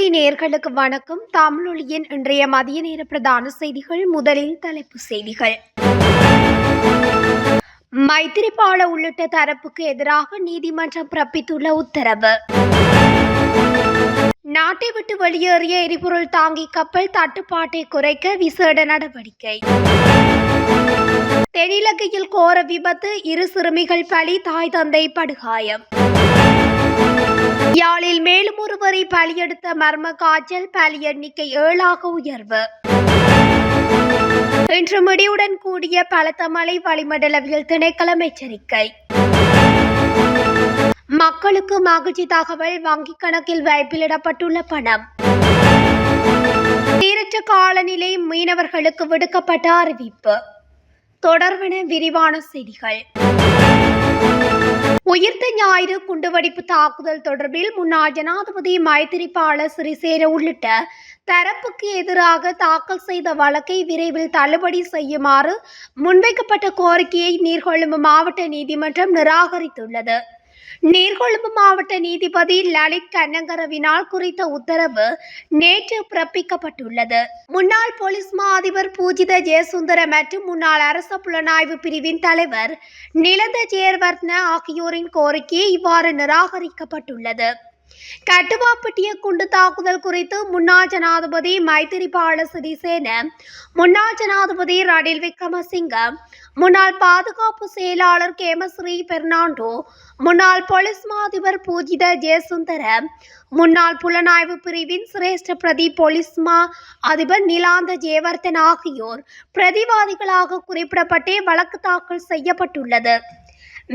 தமிழொலி நேர்களுக்கு வணக்கம். தமிழொலியின் இன்றைய மதிய நேர பிரதான செய்திகள் முதலில் தலைப்பு செய்திகள். மைத்திரிபால உள்ளிட்ட தரப்புக்கு எதிராக நீதிமன்றம் பிறப்பித்துள்ள உத்தரவு. நாட்டை விட்டு வெளியேறிய எரிபொருள் தாங்கி கப்பல் தட்டுப்பாட்டை குறைக்க விசேட நடவடிக்கை. தென்னிலங்கையில் கோர விபத்து இரு சிறுமிகள் பலி தாய் தந்தை படுகாயம். யாழில் மேலும் ஒருவரை பலியெடுத்த மர்ம காய்ச்சல் பலி எண்ணிக்கை ஏழாக உயர்வு. இன்று முடிவுடன் கூடிய பலத்த மழை வளிமண்டலவியல் திணைக்களம் எச்சரிக்கை. மக்களுக்கு மகிழ்ச்சி தகவல் வங்கிக் கணக்கில் வைப்பிலிடப்பட்டுள்ள பணம். சீரற்ற காலநிலை மீனவர்களுக்கு விடுக்கப்பட்ட அறிவிப்பு. தொடர்பென விரிவான செய்திகள். உயிர்த்த ஞாயிறு குண்டுவெடிப்பு தாக்குதல் தொடர்பில் முன்னாள் ஜனாதிபதி மைத்திரிபால சிறிசேன உள்ளிட்ட தரப்புக்கு எதிராக தாக்கல் செய்த வழக்கை விரைவில் தள்ளுபடி செய்யுமாறு முன்வைக்கப்பட்ட கோரிக்கையை நீர்கொழும்பு மாவட்ட நீதிமன்றம் நிராகரித்துள்ளது. நீர்கொழும்பு மாவட்ட நீதிபதி லலித் கண்ணங்கரவினால் குறித்த உத்தரவு நேற்று பிறப்பிக்கப்பட்டுள்ளது. முன்னாள் போலீஸ் மா அதிபர் பூஜித ஜெயசுந்தர மற்றும் முன்னாள் அரச புலனாய்வு பிரிவின் தலைவர் நிலந்த ஜெயர்வர்தன ஆகியோரின் கோரிக்கை இவ்வாறு நிராகரிக்கப்பட்டுள்ளது. கட்டுவாப்பட்டிய குண்டு தாக்குதல் குறித்து முன்னாள் ஜனாதிபதி மைத்திரிபால சிறிசேன முன்னாள் ஜனாதிபதி ரணில் விக்ரமசிங்கம் முன்னாள் பாதுகாப்பு செயலாளர் கேமஸ்ரீ பெர்னாண்டோ முன்னாள் போலீஸ் மாதிபர் பூஜித ஜெயசுந்தர முன்னாள் புலனாய்வு பிரிவின் சிரேஷ்ட பிரதி போலீஸ் மா அதிபர் நிலாந்த ஜெயவர்தன் ஆகியோர் பிரதிவாதிகளாக குறிப்பிடப்பட்டே வழக்கு தாக்கல் செய்யப்பட்டுள்ளது.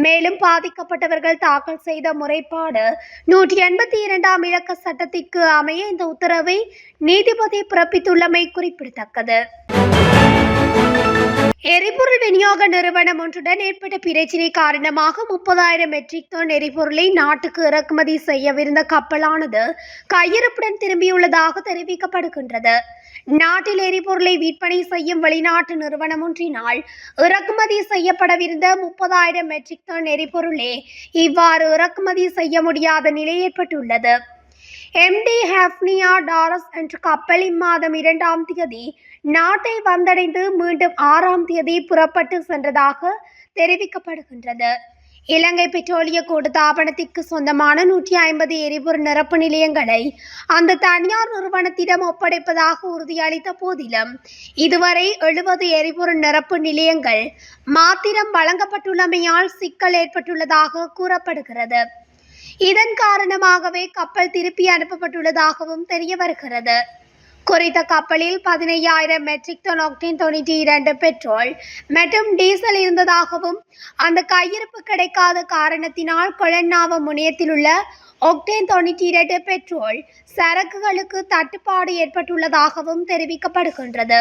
மேலும் பாதிக்கப்பட்டவர்கள் தாக்கல் செய்த முறைப்பாடு நூற்றி எண்பத்தி இரண்டாம் இலக்க சட்டத்திற்கு அமைய இந்த உத்தரவை நீதிபதி பிறப்பித்துள்ளமை குறிப்பிடத்தக்கது. எரிபொருள் விநியோக நிறுவனம் ஒன்றுடன் ஏற்பட்ட பிரச்சினை காரணமாக முப்பதாயிரம் மெட்ரிக் டன் எரிபொருளை நாட்டுக்கு இறக்குமதி செய்யவிருந்த கப்பலானது கையிருப்புடன் திரும்பியுள்ளதாக தெரிவிக்கப்படுகின்றது. நாட்டில் எரிபொருளை விற்பனை செய்யும் வெளிநாட்டு நிறுவனம் ஒன்றினால் இறக்குமதி செய்யப்படவிருந்த முப்பதாயிரம் மெட்ரிக் டன் எரிபொருளே இவ்வாறு இறக்குமதி செய்ய முடியாத நிலை ஏற்பட்டுள்ளது. எம்டி ஹெஃப்னியா டாரஸ் என்ற கப்பல் இம்மாதம் இரண்டாம் தேதி நாட்டை வந்தடைந்து மீண்டும் ஆறாம் தேதி புறப்பட்டு சென்றதாக தெரிவிக்கப்படுகின்றது. இலங்கை பெட்ரோலிய கூட்டுத்தாபனத்திற்கு சொந்தமான நூற்றி ஐம்பது எரிபொருள் நிரப்பு நிலையங்களை அந்த தனியார் நிறுவனத்திடம் ஒப்படைப்பதாக உறுதியளித்த போதிலும் இதுவரை எழுபது எரிபொருள் நிரப்பு நிலையங்கள் மாத்திரம் வழங்கப்பட்டுள்ளமையால் சிக்கல் ஏற்பட்டுள்ளதாக கூறப்படுகிறது. இதன் காரணமாகவே கப்பல் திருப்பி அனுப்பப்பட்டுள்ளதாகவும் தெரிய வருகிறது. குறித்த கப்பலில் பதினையாயிரம் மெட்ரிக் டன் ஆக்டேன் தொண்ணூற்றி இரண்டு பெட்ரோல் மற்றும் டீசல் இருந்ததாகவும் அந்த கையிருப்பு கிடைக்காத காரணத்தினால் கொலன்னாவ முனையத்தில் உள்ள ஒக்டேன் தொண்ணூற்றி இரண்டு பெட்ரோல் சரக்குகளுக்கு தட்டுப்பாடு ஏற்பட்டுள்ளதாகவும் தெரிவிக்கப்படுகின்றது.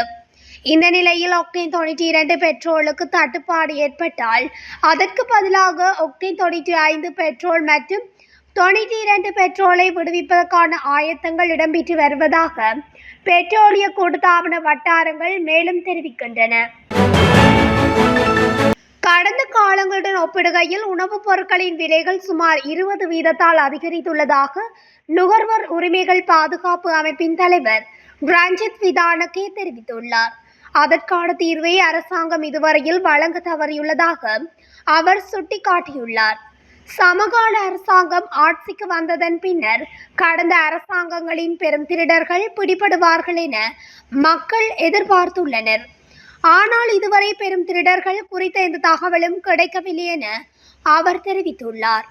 இந்த நிலையில் ஒக்டேன் தொண்ணூற்றி இரண்டு பெட்ரோலுக்கு தட்டுப்பாடு ஏற்பட்டால் அதற்கு பதிலாக ஒக்டேன் தொண்ணூற்றி ஐந்து பெட்ரோல் மற்றும் தொண்ணூற்றி இரண்டு பெட்ரோலை விடுவிப்பதற்கான ஆயத்தங்கள் இடம்பெற்று வருவதாக பெட்ரோலிய கூட்டுத்தாபன வட்டாரங்கள் மேலும் தெரிவிக்கின்றன. கடந்த காலங்களுடன் ஒப்பிடுகையில் உணவுப் பொருட்களின் விலைகள் சுமார் இருபது வீதத்தால் அதிகரித்துள்ளதாக நுகர்வோர் உரிமைகள் பாதுகாப்பு அமைப்பின் தலைவர் ரஞ்சித் விதானகே தெரிவித்துள்ளார். அதற்கான தீர்வை அரசாங்கம் இதுவரையில் வழங்க தவறியுள்ளதாக அவர் சுட்டிக்காட்டியுள்ளார். சமகால அரசாங்கம் ஆட்சிக்கு வந்ததன் பின்னர் கடந்த அரசாங்கங்களின் பெரும் திருடர்கள் பிடிபடுவார்கள் என மக்கள் எதிர்பார்த்துள்ளனர். ஆனால் இதுவரை பெரும் திருடர்கள் குறித்த எந்த தகவலும் கிடைக்கவில்லை என அவர் தெரிவித்துள்ளார்.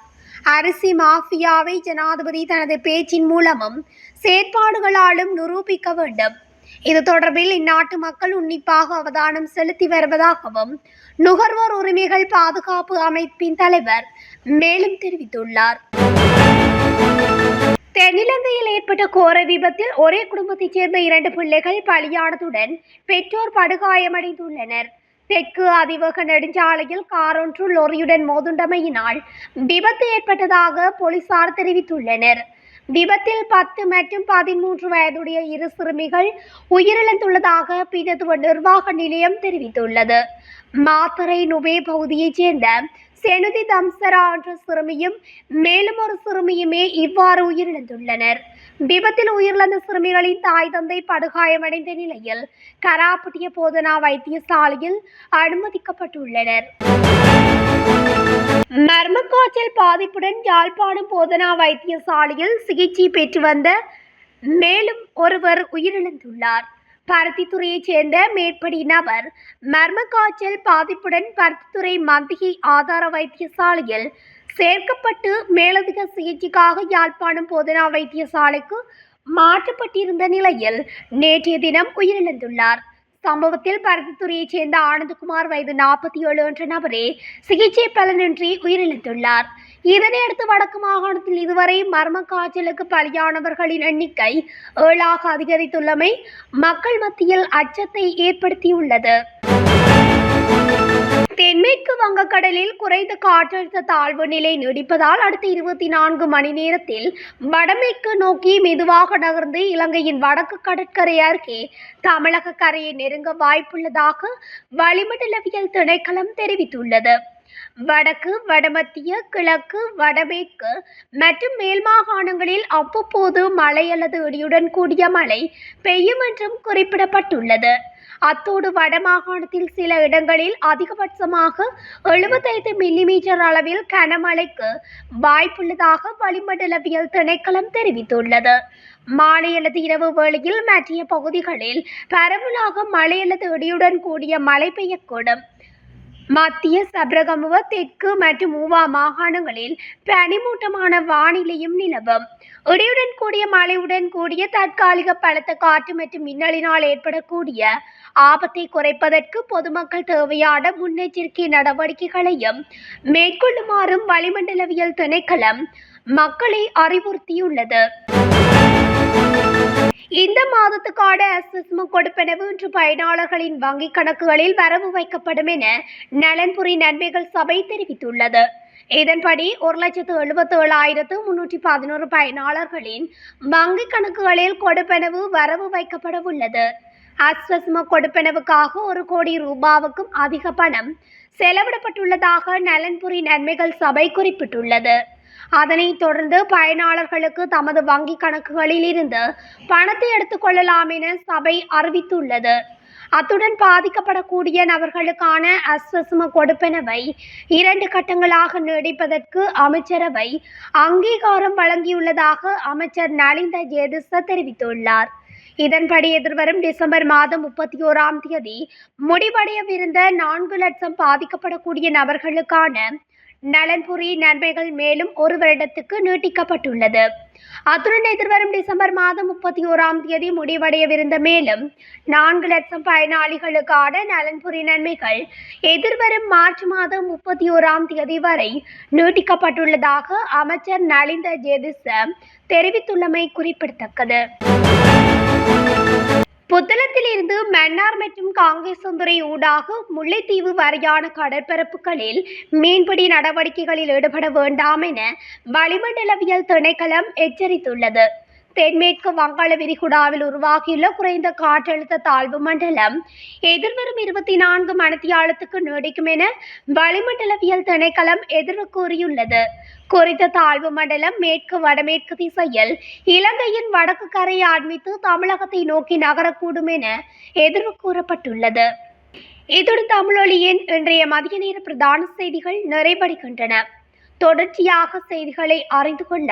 அரிசி மாஃபியாவை ஜனாதிபதி தனது பேச்சின் மூலமும் செயற்பாடுகளாலும் நிரூபிக்க வேண்டும். இது தொடர்பில் இந்நாட்டு மக்கள் உன்னிப்பாக அவதானம் செலுத்தி வருவதாகவும் நுகர்வோர் உரிமைகள் பாதுகாப்பு அமைப்பின் தலைவர் மேலும் தெரிவித்துள்ளார். தென்னிலங்கையில் ஏற்பட்ட கோர விபத்தில் ஒரே குடும்பத்தைச் சேர்ந்த இரண்டு பிள்ளைகள் பலியானதுடன் பெற்றோர் படுகாயமடைந்துள்ளனர். தெற்கு அதிவேக நெடுஞ்சாலையில் காரொன்று லொரியுடன் மோதுண்டமையினால் விபத்து ஏற்பட்டதாக போலீசார் தெரிவித்துள்ளனர். விபத்தில் பத்து மற்றும் பதிமூன்று வயதுடைய இரு சிறுமிகள் உயிரிழந்துள்ளதாக பீதத்துவ நிர்வாக நிலையம் தெரிவித்துள்ளது. மாத்தரை நுபே பகுதியைச் சேர்ந்த செனுதி தம்சரா என்ற சிறுமியும் மேலும் ஒரு சிறுமியுமே இவ்வாறு உயிரிழந்துள்ளனர். விபத்தில் உயிரிழந்த சிறுமிகளின் தாய் தந்தை படுகாயமடைந்த நிலையில் கராப்பட்டிய போதனா வைத்தியசாலையில் அனுமதிக்கப்பட்டுள்ளனர். மர்மக்காய்ச்சல் பாதிப்புடன் யாழ்ப்பாணம் போதனா வைத்தியசாலையில் சிகிச்சை பெற்று வந்த மேலும் ஒருவர் உயிரிழந்துள்ளார். பருத்தித்துறையைச் சேர்ந்த மேற்படி நபர் மர்ம காய்ச்சல் பாதிப்புடன் பருத்தித்துறை மத்திய ஆதார வைத்தியசாலையில் சேர்க்கப்பட்டு மேலதிக சிகிச்சைக்காக யாழ்ப்பாணம் போதனா வைத்தியசாலைக்கு மாற்றப்பட்டிருந்த நிலையில் நேற்றைய தினம் உயிரிழந்துள்ளார். சம்பவத்தில் பருத்தித்துறையைச் சேர்ந்த ஆனந்தகுமார் வயது நாற்பத்தி ஏழு என்ற நபரே சிகிச்சை பலனின்றி உயிரிழந்துள்ளார். இதனையடுத்து வடக்கு மாகாணத்தில் இதுவரை மர்ம காய்ச்சலுக்கு பலியானவர்களின் எண்ணிக்கை ஏழாக அதிகரித்துள்ளமை மக்கள் மத்தியில் அச்சத்தை ஏற்படுத்தியுள்ளது. வங்கக்கடலில் குறைந்த காற்றழுத்த தாழ்வு நிலை நீடிப்பதால் அடுத்த இருபத்தி நான்கு மணி நேரத்தில் வடமேற்கு நோக்கி மெதுவாக நகர்ந்து இலங்கையின் வடக்கு கடற்கரை அருகே தமிழக கரையை நெருங்க வாய்ப்புள்ளதாக வளிமண்டலவியல் திணைக்களம் தெரிவித்துள்ளது. வடக்கு வடமத்திய கிழக்கு வடமேற்கு மற்றும் மேல் மாகாணங்களில் அவ்வப்போது மழை அல்லது இடியுடன் கூடிய மழை பெய்யும் என்றும் குறிப்பிடப்பட்டுள்ளது. அத்தோடு வடமாகாணத்தில் சில இடங்களில் அதிகபட்சமாக எழுபத்தைந்து மில்லிமீட்டர் அளவில் கனமழைக்கு வாய்ப்புள்ளதாக வளிமண்டலவியல் திணைக்களம் தெரிவித்துள்ளது. மாலை அல்லது இரவு வேளையில் மற்றிய பகுதிகளில் பரவலாக மழை அல்லது இடியுடன் கூடிய மழை பெய்யக்கூடும். மத்திய சப்ரகமுவ தெற்கு மற்றும் ஊவா மாகாணங்களில் பனிமூட்டமான வானிலையும் நிலவும். இடியுடன் கூடிய மழையுடன் கூடிய தற்காலிக பலத்த காற்று மற்றும் மின்னலினால் ஏற்படக்கூடிய ஆபத்தை குறைப்பதற்கு பொதுமக்கள் தேவையான முன்னெச்சரிக்கை நடவடிக்கைகளையும் மேற்கொள்ளுமாறும் வளிமண்டலவியல் திணைக்களம் மக்களை அறிவுறுத்தியுள்ளது. இந்த மாதத்துக்கான அசஸ்ம கொடுப்பனவு இன்று பயனாளர்களின் வங்கிக் கணக்குகளில் வரவு வைக்கப்படும் என நலன்புரி நன்மைகள் சபை தெரிவித்துள்ளது. இதன்படி ஒரு லட்சத்து எழுபத்தி ஏழாயிரத்து முன்னூற்றி பதினோரு பயனாளர்களின் வங்கிக் கணக்குகளில் கொடுப்பனவு வரவு வைக்கப்பட உள்ளது அஸ்வஸ்ம கொடுப்பனவுக்காக ஒரு கோடி ரூபாவுக்கும் அதிக பணம் செலவிடப்பட்டுள்ளதாக நலன்புரி நன்மைகள் சபை குறிப்பிட்டுள்ளது. அதனைத் தொடர்ந்து பயனாளர்களுக்கு தமது வங்கி கணக்குகளில் இருந்து பணத்தை எடுத்துக்கொள்ளலாம் என சபை அறிவித்துள்ளது. அத்துடன் பாதிக்கப்படக்கூடிய நபர்களுக்கான அஸ்வசம கொடுப்பனவை இரண்டு கட்டங்களாக நீடிப்பதற்கு அமைச்சரவை அங்கீகாரம் வழங்கியுள்ளதாக அமைச்சர் நலிந்த ஜேதிச தெரிவித்துள்ளார். இதன்படி எதிர்வரும் டிசம்பர் மாதம் முப்பத்தி ஓராம் தேதி முடிவடையவிருந்த நான்கு லட்சம் பாதிக்கப்படக்கூடிய நபர்களுக்கான நலன்புரி நன்மைகள் மேலும் ஒரு வருடத்துக்கு நீட்டிக்கப்பட்டுள்ளது. அத்துடன் எதிர்வரும் டிசம்பர் மாதம் முப்பத்தி ஓராம் தேதி முடிவடையவிருந்த மேலும் நான்கு லட்சம் பயனாளிகளுக்கான நலன்புரி நன்மைகள் எதிர்வரும் மார்ச் மாதம் முப்பத்தி ஓராம் தேதி வரை நீட்டிக்கப்பட்டுள்ளதாக அமைச்சர் நலிந்த ஜெதிச தெரிவித்துள்ளமை குறிப்பிடத்தக்கது. புத்தளத்திலிருந்து மன்னார் மற்றும் காங்கேசந்துறை ஊடாக முல்லைத்தீவு வரையான கடற்பரப்புகளில் மீன்பிடி நடவடிக்கைகளில் ஈடுபட வேண்டாம் என வளிமண்டலவியல் திணைக்களம் எச்சரித்துள்ளது. தென்மேற்கு வங்காள விரிகுடாவில் உருவாகியுள்ள குறைந்த காற்றழுத்த தாழ்வு மண்டலம். எதிர்வரும் இருபத்தி நான்கு மணித்தியாலத்துக்கு நீடிக்கும் என வளிமண்டலவியல் திணைக்களம் எதிர்வு கூறியுள்ளது. குறித்த தாழ்வு மண்டலம் மேற்கு வடமேற்கு திசையில் இலங்கையின் வடக்கு கரையை ஆண்மித்து தமிழகத்தை நோக்கி நகரக்கூடும் என எதிர்வு கூறப்பட்டுள்ளது. இத்துடன் தமிழொலியின் இன்றைய மதிய நேர பிரதான செய்திகள் நிறைவடைகின்றன. தொடர்ச்சியாக செய்திகளை அறிந்து கொள்ள